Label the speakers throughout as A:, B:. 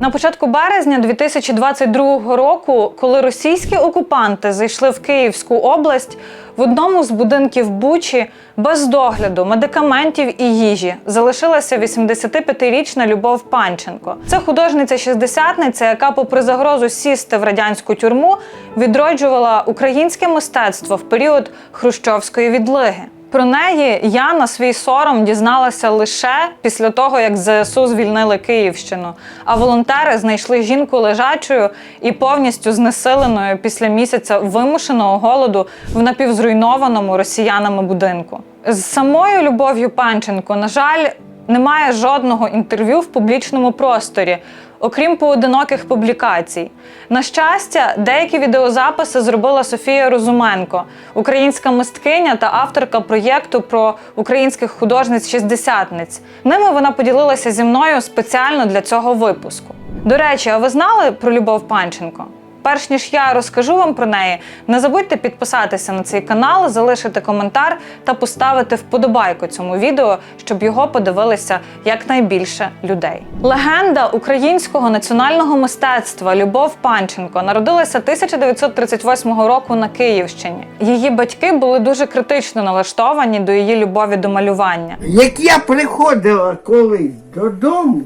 A: На початку березня 2022 року, коли російські окупанти зайшли в Київську область, в одному з будинків Бучі без догляду, медикаментів і їжі залишилася 85-річна Любов Панченко. Це художниця-шістдесятниця, яка, попри загрозу сісти в радянську тюрму, відроджувала українське мистецтво в період хрущовської відлиги. Про неї я на свій сором дізналася лише після того, як ЗСУ звільнили Київщину. А волонтери знайшли жінку лежачою і повністю знесиленою після місяця вимушеного голоду в напівзруйнованому росіянами будинку. З самою Любов'ю Панченко, на жаль, немає жодного інтерв'ю в публічному просторі, окрім поодиноких публікацій. На щастя, деякі відеозаписи зробила Софія Розуменко, українська мисткиня та авторка проєкту про українських художниць-шістдесятниць. Ними вона поділилася зі мною спеціально для цього випуску. До речі, а ви знали про Любов Панченко? Перш ніж я розкажу вам про неї, не забудьте підписатися на цей канал, залишити коментар та поставити вподобайку цьому відео, щоб його подивилися якнайбільше людей. Легенда українського національного мистецтва Любов Панченко народилася 1938 року на Київщині. Її батьки були дуже критично налаштовані до її любові до малювання.
B: Як я приходила колись додому,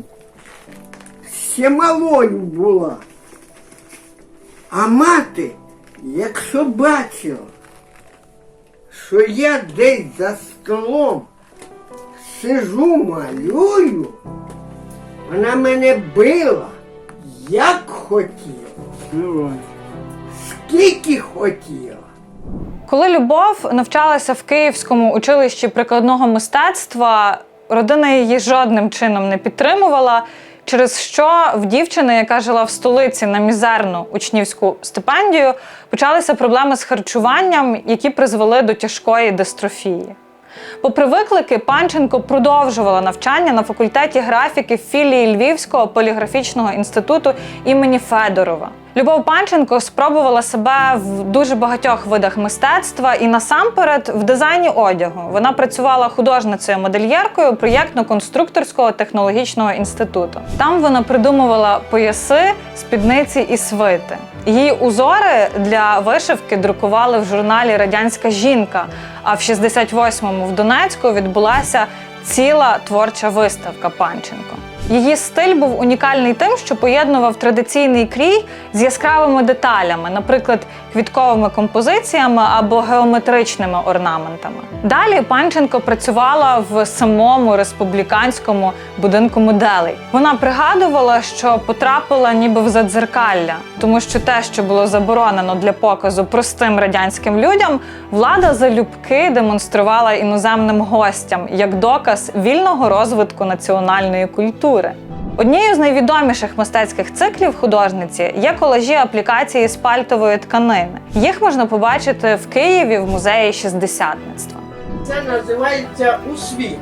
B: ще малою була. А мати, якщо бачила, що я десь за столом сижу, малюю, вона мене била, як хотіла, скільки хотіла.
A: Коли Любов навчалася в Київському училищі прикладного мистецтва, родина її жодним чином не підтримувала. Через що в дівчини, яка жила в столиці на мізерну учнівську стипендію, почалися проблеми з харчуванням, які призвели до тяжкої дистрофії. Попри виклики, Панченко продовжувала навчання на факультеті графіки філії Львівського поліграфічного інституту імені Федорова. Любов Панченко спробувала себе в дуже багатьох видах мистецтва і насамперед в дизайні одягу. Вона працювала художницею-модельєркою проєктно-конструкторського технологічного інституту. Там вона придумувала пояси, спідниці і свити. Її узори для вишивки друкували в журналі Радянська жінка. А в 68-му в Донецьку відбулася ціла творча виставка Панченко. Її стиль був унікальний тим, що поєднував традиційний крій з яскравими деталями, наприклад, квітковими композиціями або геометричними орнаментами. Далі Панченко працювала в самому республіканському будинку моделей. Вона пригадувала, що потрапила ніби в задзеркалля, тому що те, що було заборонено для показу простим радянським людям, влада залюбки демонструвала іноземним гостям як доказ вільного розвитку національної культури. Однією з найвідоміших мистецьких циклів художниці є колажі аплікації з пальтової тканини. Їх можна побачити в Києві в музеї шістдесятництва.
B: Це називається у світ.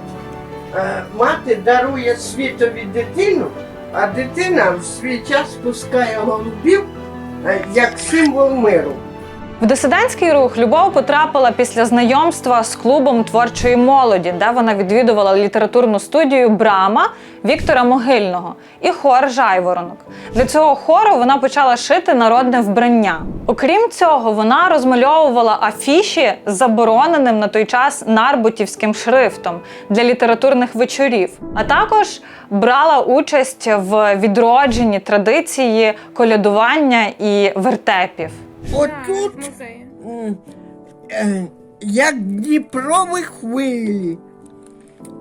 B: Е, Мати дарує світові дитину, а дитина в свій час пускає голубів е, як символ миру.
A: В дисидентський рух Любов потрапила після знайомства з клубом творчої молоді, де вона відвідувала літературну студію Брама Віктора Могильного і хор Жайворонок. Для цього хору вона почала шити народне вбрання. Окрім цього, вона розмальовувала афіші з забороненим на той час нарбутівським шрифтом для літературних вечорів, а також брала участь в відродженні традиції колядування і вертепів.
B: Отут, м, е, як Дніпрові хвилі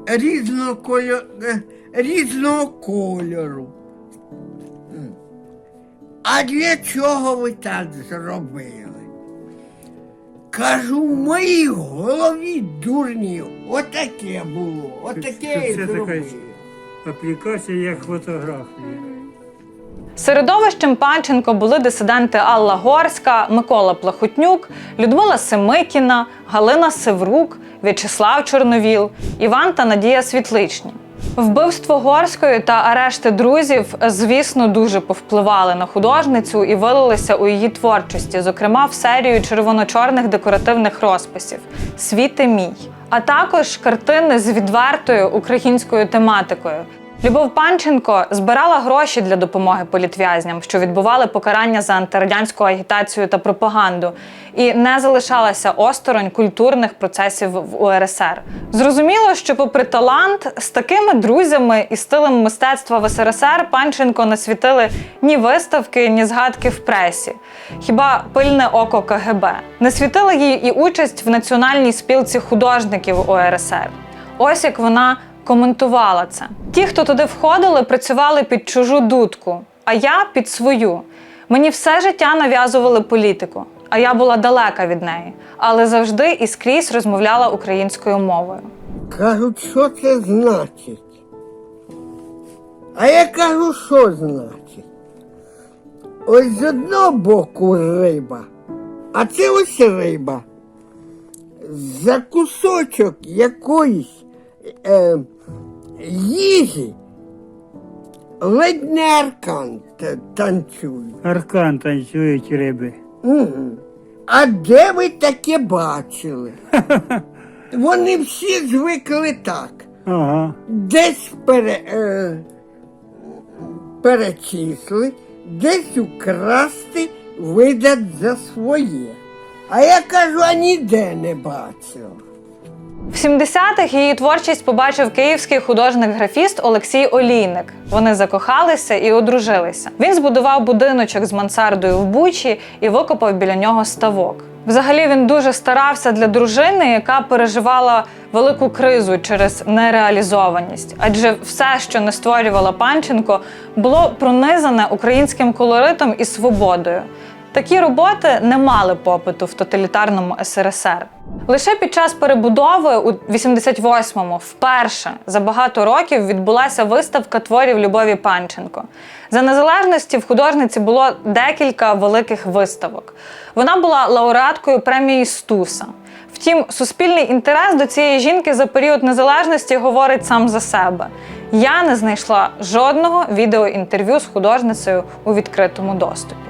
B: різного, кольо- е, різного кольору. М. А для чого ви так зробили? Кажу, в моїй голові дурні, отаке було, отаке і
C: Це така
B: зробили.
C: аплікація як фотографія.
A: Середовищем Панченко були дисиденти Алла Горська, Микола Плахутнюк, Людмила Семикіна, Галина Севрук, В'ячеслав Чорновіл, Іван та Надія Світличні. Вбивство Горської та арешти друзів, звісно, дуже повпливали на художницю і вилилися у її творчості, зокрема в серію червоно-чорних декоративних розписів Світи мій, а також картини з відвертою українською тематикою. Любов Панченко збирала гроші для допомоги політв'язням, що відбували покарання за антирадянську агітацію та пропаганду, і не залишалася осторонь культурних процесів в УРСР. Зрозуміло, що, попри талант, з такими друзями і стилем мистецтва в СРСР Панченко не світили ні виставки, ні згадки в пресі. Хіба пильне око КГБ не світила їй і участь в національній спілці художників УРСР. Ось як вона коментувала це. Ті, хто туди входили, працювали під чужу дудку, а я під свою. Мені все життя нав'язували політику, а я була далека від неї, але завжди і скрізь розмовляла українською мовою.
B: Кажуть, що це значить. А я кажу, що значить. Ось з одного боку риба, а це ось риба. За кусочок якоїсь е, їжі ледь не аркан та- танцюють.
C: Аркан танцюють риби.
B: Мгм. А де ви таке бачили? Вони всі звикли так.
C: Ага.
B: Десь пере, е, перечисли, десь украсти, видать за своє. А я кажу, а ніде не бачив.
A: В 70-х її творчість побачив київський художник-графіст Олексій Олійник. Вони закохалися і одружилися. Він збудував будиночок з мансардою в Бучі і викопав біля нього ставок. Взагалі він дуже старався для дружини, яка переживала велику кризу через нереалізованість. Адже все, що не створювала Панченко, було пронизане українським колоритом і свободою. Такі роботи не мали попиту в тоталітарному СРСР. Лише під час перебудови у 88-му вперше за багато років відбулася виставка творів Любові Панченко. За незалежності в художниці було декілька великих виставок. Вона була лауреаткою премії Стуса. Втім, суспільний інтерес до цієї жінки за період незалежності говорить сам за себе. Я не знайшла жодного відеоінтерв'ю з художницею у відкритому доступі.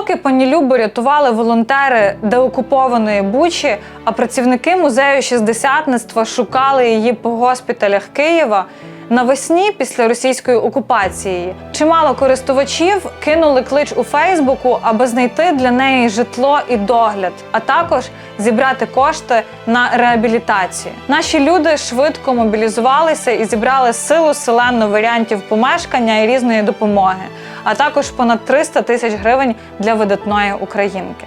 A: Поки пані Любу рятували волонтери деокупованої Бучі, а працівники музею шістдесятництва шукали її по госпіталях Києва. Навесні, після російської окупації, чимало користувачів кинули клич у Фейсбуку, аби знайти для неї житло і догляд, а також зібрати кошти на реабілітацію. Наші люди швидко мобілізувалися і зібрали силу селенну варіантів помешкання і різної допомоги, а також понад 300 тисяч гривень для видатної українки.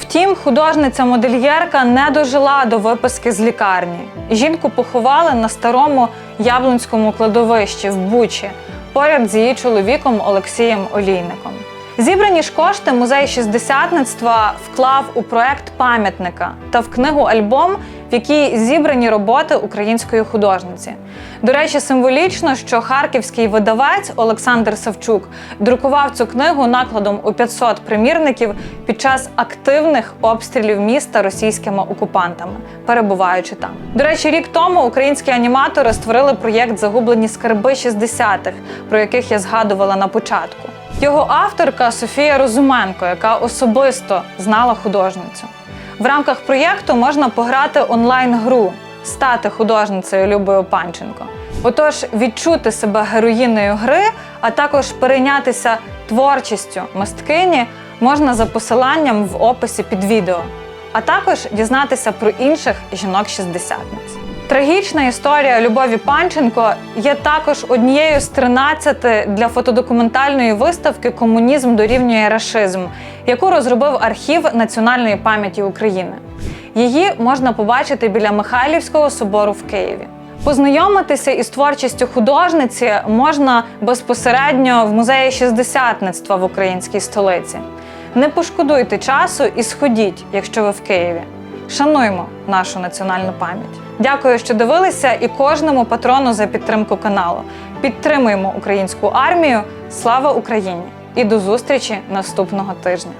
A: Втім, художниця-модельєрка не дожила до виписки з лікарні. Жінку поховали на старому яблунському кладовищі в Бучі поряд з її чоловіком Олексієм Олійником. Зібрані ж кошти музей шістдесятництва вклав у проект пам'ятника та в книгу альбом, в якій зібрані роботи української художниці. До речі, символічно, що харківський видавець Олександр Савчук друкував цю книгу накладом у 500 примірників під час активних обстрілів міста російськими окупантами, перебуваючи там. До речі, рік тому українські аніматори створили проєкт Загублені скарби 60-х, про яких я згадувала на початку. Його авторка Софія Розуменко, яка особисто знала художницю. В рамках проєкту можна пограти онлайн-гру, стати художницею Любою Панченко. Отож, відчути себе героїною гри, а також перейнятися творчістю мисткині можна за посиланням в описі під відео, а також дізнатися про інших жінок-шістдесятниць. Трагічна історія Любові Панченко є також однією з 13 для фотодокументальної виставки Комунізм дорівнює рашизм, яку розробив архів національної пам'яті України. Її можна побачити біля Михайлівського собору в Києві. Познайомитися із творчістю художниці можна безпосередньо в музеї шістдесятництва в українській столиці. Не пошкодуйте часу і сходіть, якщо ви в Києві. Шануймо нашу національну пам'ять. Дякую, що дивилися, і кожному патрону за підтримку каналу. Підтримуємо українську армію. Слава Україні! І до зустрічі наступного тижня.